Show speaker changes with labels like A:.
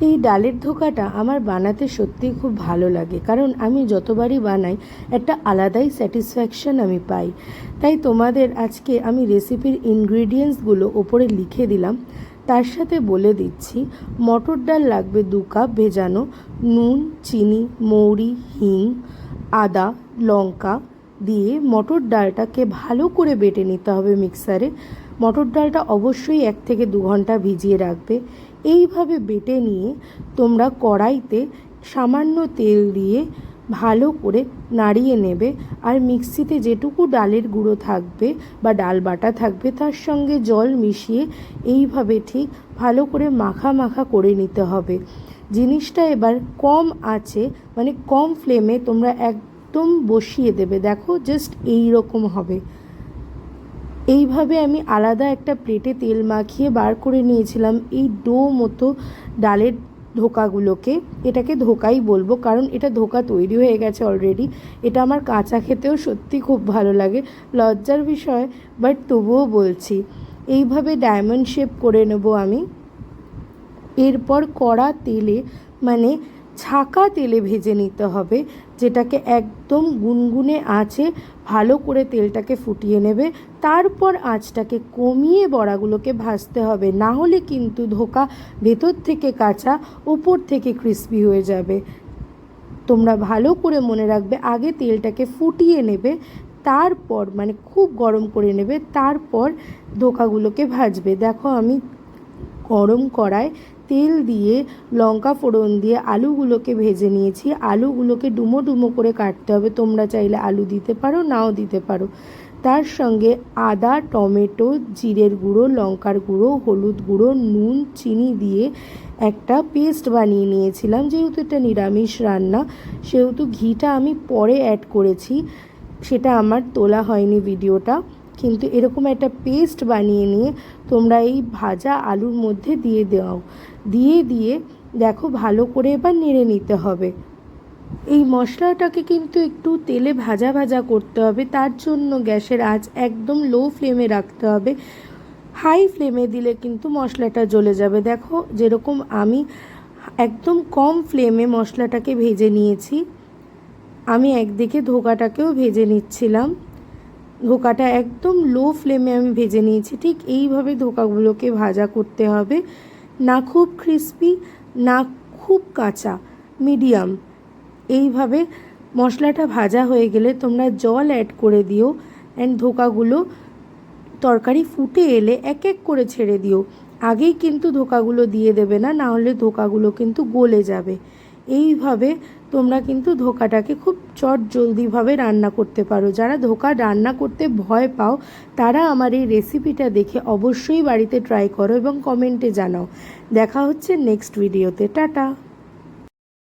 A: এই ডালের ধোকাটা আমার বানাতে সত্যিই খুব ভালো লাগে। কারণ আমি যতবারই বানাই, একটা আলাদাই স্যাটিসফ্যাকশন আমি পাই। তাই তোমাদের আজকে আমি রেসিপির ইনগ্রিডিয়েন্টসগুলো ওপরে লিখে দিলাম। তার সাথে বলে দিচ্ছি, মটর ডাল লাগবে দু কাপ ভেজানো, নুন, চিনি, মৌরি, হিং, আদা, লঙ্কা দিয়ে মটর ডালটাকে ভালো করে বেটে নিতে হবে মিক্সারে মটর ডালটা অবশ্যই এক থেকে দু ঘণ্টা ভিজিয়ে রাখবে। এইভাবে বেটে নিয়ে তোমরা কড়াইতে সামান্য তেল দিয়ে ভালো করে নাড়িয়ে নেবে আর মিক্সিতে যেটুকু ডালের গুঁড়ো থাকবে বা ডাল বাটা থাকবে তার সঙ্গে জল মিশিয়ে এইভাবে ঠিক ভালো করে মাখা মাখা করে নিতে হবে। জিনিসটা এবার কম আছে মানে কম ফ্লেমে তোমরা একদম বসিয়ে দেবে। দেখো জাস্ট এই রকম হবে। এইভাবে আমি আলাদা একটা প্লেটে তেল মাখিয়ে বার করে নিয়েছিলাম এই ডো মতো ডালের ধোকাগুলোকে এটাকে ধোকাই বলব, কারণ এটা ধোকা তৈরি হয়ে গেছে অলরেডি এটা আমার কাঁচা খেতেও সত্যি খুব ভালো লাগে, লজ্জার বিষয় বাট তবুও বলছি। এইভাবে ডায়মন্ড শেপ করে নেব আমি। এরপর কড়া তেলে মানে ছাকা তেলে ভেজে নিতে হবে। যেটাকে একদম গুনগুনে আঁচে ভালো করে তেলটাকে ফুটিয়ে নেবে। তারপর আঁচটাকে কমিয়ে বড়াগুলোকে ভাজতে হবে। না হলে কিন্তু ধোকা ভেতর থেকে কাঁচা, উপর থেকে ক্রিস্পি হয়ে যাবে। তোমরা ভালো করে মনে রাখবে, আগে তেলটাকে ফুটিয়ে নেবে, তারপর মানে খুব গরম করে নেবে, তারপর ধোকাগুলোকে ভাজবে। দেখো আমি গরম কড়ায় তেল দিয়ে লঙ্কা ফোড়ন দিয়ে আলুগুলোকে ভেজে নিয়েছি। আলুগুলোকে ডুমো ডুমো করে কাটতে হবে। তোমরা চাইলে আলু দিতে পারো, নাও দিতে পারো। তার সঙ্গে আদা, টমেটো, জিরের গুঁড়ো, লঙ্কার গুঁড়ো, হলুদ গুঁড়ো, নুন, চিনি দিয়ে একটা পেস্ট বানিয়ে নিয়েছিলাম। যেহেতু এটা নিরামিষ রান্না, সেহেতু ঘিটা আমি পরে অ্যাড করেছি। সেটা আমার তোলা হয়নি ভিডিওটা কিন্তু এরকম একটা পেস্ট বানিয়ে নিয়ে তোমরা এই ভাজা আলুর মধ্যে দিয়ে দাও। দিয়ে দিয়ে দেখো ভালো করে এবার নেড়ে নিতে হবে। এই মশলাটাকে কিন্তু একটু তেলে ভাজা ভাজা করতে হবে। তার জন্য গ্যাসের আঁচ একদম লো ফ্লেমে রাখতে হবে। হাই ফ্লেমে দিলে কিন্তু মশলাটা জ্বলে যাবে। দেখো যেরকম আমি একদম কম ফ্লেমে মশলাটাকে ভেজে নিয়েছি। আমি একদিকে ধোকাটাকেও ভেজে নিচ্ছিলাম। ধোকাটা একদম লো ফ্লেমে আমি ভেজে নিয়েছি। ঠিক এইভাবে ধোকাগুলোকে ভাজা করতে হবে। না খুব ক্রিস্পি না খুব কাঁচা মিডিয়াম এইভাবে মশলাটা ভাজা হয়ে গেলে তোমরা জল অ্যাড করে দিও অ্যান্ড ধোকাগুলো তরকারি ফুটে এলে এক এক করে ছেড়ে দিও। আগেই কিন্তু ধোকাগুলো দিয়ে দেবে না না হলে ধোকাগুলো কিন্তু গলে যাবে। এইভাবে তোমরা কিন্তু ধোকাটাকে খুব চট জলদিভাবে রান্না করতে পারো। যারা ধোকা রান্না করতে ভয় পাও, তারা আমার এই রেসিপিটা দেখে অবশ্যই বাড়িতে ট্রাই করো এবং কমেন্টে জানাও। দেখা হচ্ছে নেক্সট ভিডিওতে টাটা!